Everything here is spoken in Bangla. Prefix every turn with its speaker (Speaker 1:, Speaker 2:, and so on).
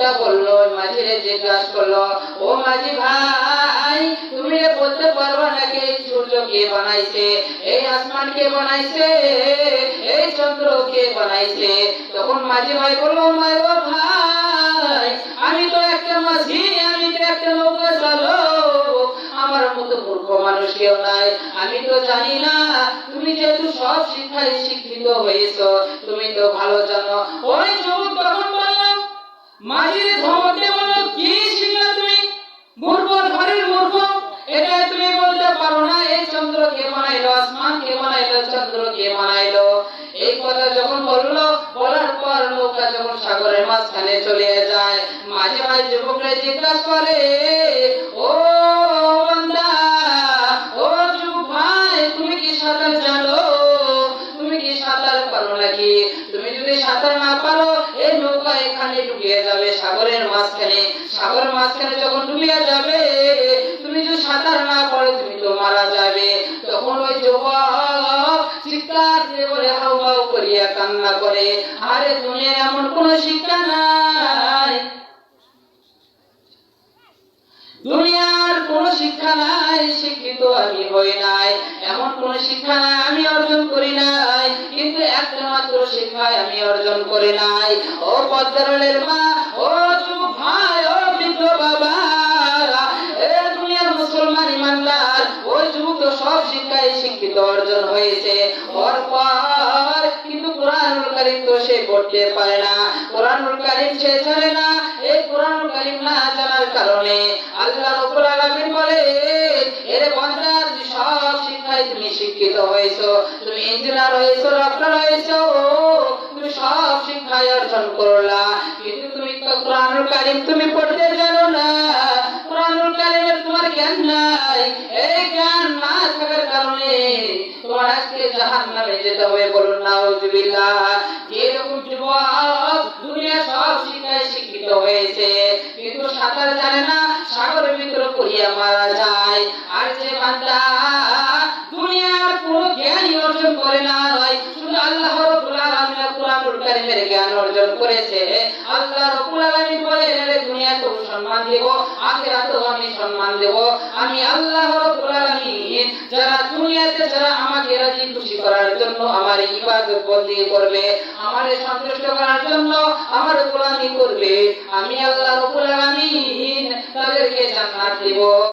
Speaker 1: যুবকটা বলল মাঝিরে জিজ্ঞাসা করল, ও মাঝি ভাই, তুমি বলতে পারবে নাকি? সূর্য কে বানাইছে? এই আসমান কে বানাইছে? এই চন্দ্র কে বানাইছে? তখন মাঝি ভাই বলল, ও ভাই, আমি তো একটা মাঝি, আমি তো একটা নৌকা চালক। আমার মতো মূর্খ মানুষ কেউ নাই। আমি তো জানি না, তুমি যেহেতু সব শিক্ষায় শিক্ষিত হয়েছো, তুমি তো ভালো জানো। ওই যুবক তখন বললাম মাঝির ধমকে বলল কি তুমি? ঘরের এটা তুমি বলতে পারো না এই চন্দ্র কে বানাইলো? আসমান কে বানাইলো? চন্দ্র কে বানাইলো? এই কথা যখন বলল, বলার পর নৌকা যখন সাগরের মাঝখানে চলে যায়, মাঝে মাঝে যুবকরা জিজ্ঞাসা করে, ও বান্দা, ও ভাই, তুমি কি সাঁতার জানো? তুমি কি সাঁতার পারো নাকি? তুমি যদি সাঁতার না পারো এখানে ডুবিয়ে যাবে সাগরের মাঝখানে। সাগরের মাঝখানে যখন ডুবিয়ে যাবে, তুমি যদি সাঁতার না পারো তুমি তো মারা যাবে। তখন ওই যুবক চিৎকার দিয়ে বলে, হাউ হাউ করিয়া কান্না করে। আরে দুনিয়ার এমন কোন শিক্ষা নাই। দুনিয়ার কোন শিক্ষা নাই, শিক্ষিত আমি হই নাই। এমন কোন শিক্ষা নাই, আমি অর্জন করি নাই কিন্তু একটা মাত্র শিক্ষায় অর্জন করি নাই। ও পদ্মারের মা, ও ভাই, ও বৃদ্ধ বাবা সব শিক্ষায় তুমি শিক্ষিত হয়েছো, তুমি ইঞ্জিনিয়ার হয়েছো ডক্টর হয়েছো সব শিক্ষায় অর্জন করলা। কিন্তু তুমি তো কোরআনুল কারিম তুমি পড়তে জানো না। কোরআনুল কারিমের তোমার জ্ঞান নাই। এই জ্ঞান না থাকার কারণে তোমার আজকে জাহান্নামে যেতে হবে বলুন নাউজুবিল্লাহ। যেরকম যুবক দুনিয়া সব শিক্ষায় শিক্ষিত হয়েছে। কিন্তু সাঁতার জানে না, সাগরের ভিতরে পড়িয়া মারা যায়। আর যে বান্দা দুনিয়ার কোনো জ্ঞানই অর্জন করে না শুধু আল্লাহ কোরআনুল জ্ঞান অর্জন করেছে। আল্লাহ রব্বুল আলামিন বলেন রে দুনিয়াতেও সম্মান দেব, আখিরাতেও আমি সম্মান দেব। আমি আল্লাহ রব্বুল আলামিন, যারা দুনিয়াতে যারা আমাকে রাজি খুশি করার জন্য আমার ইবাদত বন্দি করবে, আমারে সন্তুষ্ট করার জন্য আমার গোলামি করবে। আমি আল্লাহ রব্বুল আলামিন তাদেরকে জান্নাত দেব।